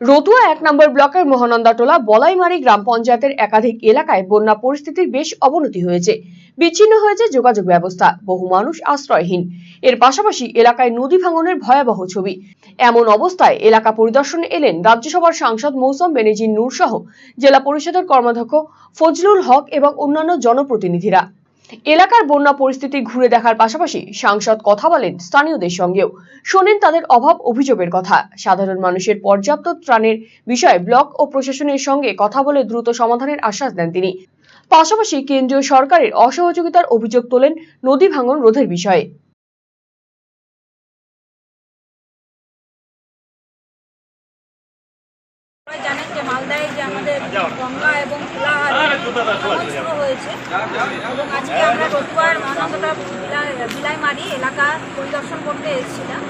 রতুয়া এক নম্বর ব্লকের মহানন্দাটোলা বলাইমারি গ্রাম পঞ্চায়েতের একাধিক এলাকায় বন্যা পরিস্থিতির বেশ অবনতি হয়েছে। বিচ্ছিন্ন হয়েছে যোগাযোগ ব্যবস্থা, বহু মানুষ আশ্রয়হীন। এর পাশাপাশি এলাকায় নদী ভাঙনের ভয়াবহ ছবি। এমন অবস্থায় এলাকা পরিদর্শনে এলেন রাজ্যসভার সাংসদ মৌসম বেনেজির নূর সহ জেলা পরিষদের কর্মাধ্যক্ষ ফজলুল হক এবং অন্যান্য জনপ্রতিনিধিরা। এলাকার বন্যা পরিস্থিতি ঘুরে দেখার পাশাপাশি সাংসদ কথা বলেন স্থানীয়দের সঙ্গেও। শোনেন তাদের অভাব অভিযোগের কথা। সাধারণ মানুষের পর্যাপ্ত ত্রাণের বিষয়ে ব্লক ও প্রশাসনের সঙ্গে কথা বলে দ্রুত সমাধানের আশ্বাস দেন তিনি। পাশাপাশি কেন্দ্রীয় সরকারের অসহযোগিতার অভিযোগ তোলেন নদী ভাঙন রোধের বিষয়ে। জানেন যে মালদায় যে আমাদের গঙ্গা এবং শুরু হয়েছে। এবং আজকে আমরা রতুয়ার মহানন্দটা বিলাইমারি এলাকা পরিদর্শন করতে এসেছিলাম।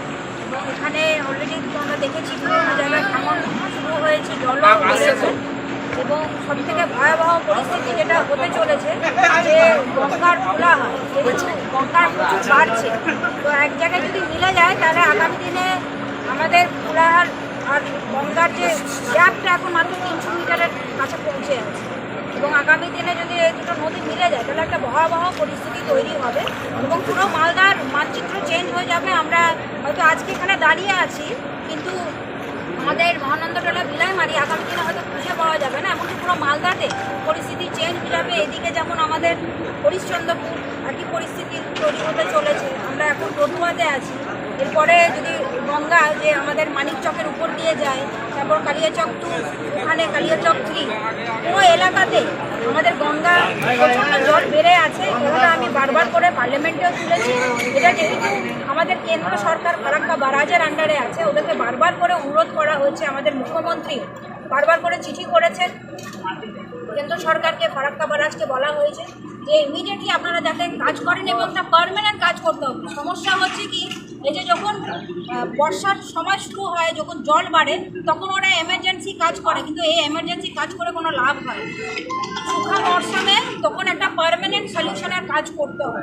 এবং এখানে অলরেডি আমরা দেখেছি বিভিন্ন জায়গায় ভাঙন শুরু হয়েছে জল বেড়েছে। এবং সব থেকে ভয়াবহ পরিস্থিতি যেটা হতে চলেছে, যে গঙ্গার কোলাহল যেহেতু গঙ্গার প্রচুর বাড়ছে, তো এক জায়গায় যদি মিলে যায়, তাহলে আগামী দিনে আমাদের কোলাহাল আর গঙ্গার যে গ্যাপটা এখন মাত্র তিনশো মিটারের কাছে পৌঁছে আছে এবং আগামী দিনে যদি এই দুটো নদী মিলে যায়, তাহলে একটা ভয়াবহ পরিস্থিতি তৈরি হবে এবং পুরো মালদার মানচিত্র চেঞ্জ হয়ে যাবে। আমরা হয়তো আজকে এখানে দাঁড়িয়ে আছি, কিন্তু আমাদের মহানন্দটোলা বিলাইমারি আগামী দিনে হয়তো খুঁজে পাওয়া যাবে না। এমনকি পুরো মালদাতে পরিস্থিতি চেঞ্জ হয়ে যাবে। এদিকে যেমন আমাদের হরিশ্চন্দ্রপুর একই পরিস্থিতি তৈরি হতে চলেছে। আমরা এখন রতুয়াতে আছি। এরপরে যদি গঙ্গা যে আমাদের মানিক চকের উপর দিয়ে যায়, তারপর কালিয়াচক টু ওখানে কালিয়াচক থ্রি পুরো এলাকাতে আমাদের গঙ্গা প্রচণ্ড জল বেড়ে আছে এটা আমি বারবার করে পার্লামেন্টেও তুলেছি। এটা যেহেতু আমাদের কেন্দ্র সরকার ফারাক্কা বারাজের আন্ডারে আছে, ওদেরকে বারবার করে অনুরোধ করা হয়েছে আমাদের মুখ্যমন্ত্রী বারবার করে চিঠি করেছেন। কেন্দ্র সরকারকে ফারাক্কা বারাজকে বলা হয়েছে, যে ইমিডিয়েটলি আপনারা যাতে কাজ করেন এবং একটা পারমানেন্ট কাজ করতে হবে। সমস্যা হচ্ছে কি, এই যে যখন বর্ষার সময় শুরু হয়, যখন জল বাড়ে, তখন ওরা এমার্জেন্সি কাজ করে, কিন্তু এই এমার্জেন্সি কাজ করে কোনো লাভ হয় শুখা মরশুমে তখন একটা পারমানেন্ট সলিউশনের কাজ করতে হবে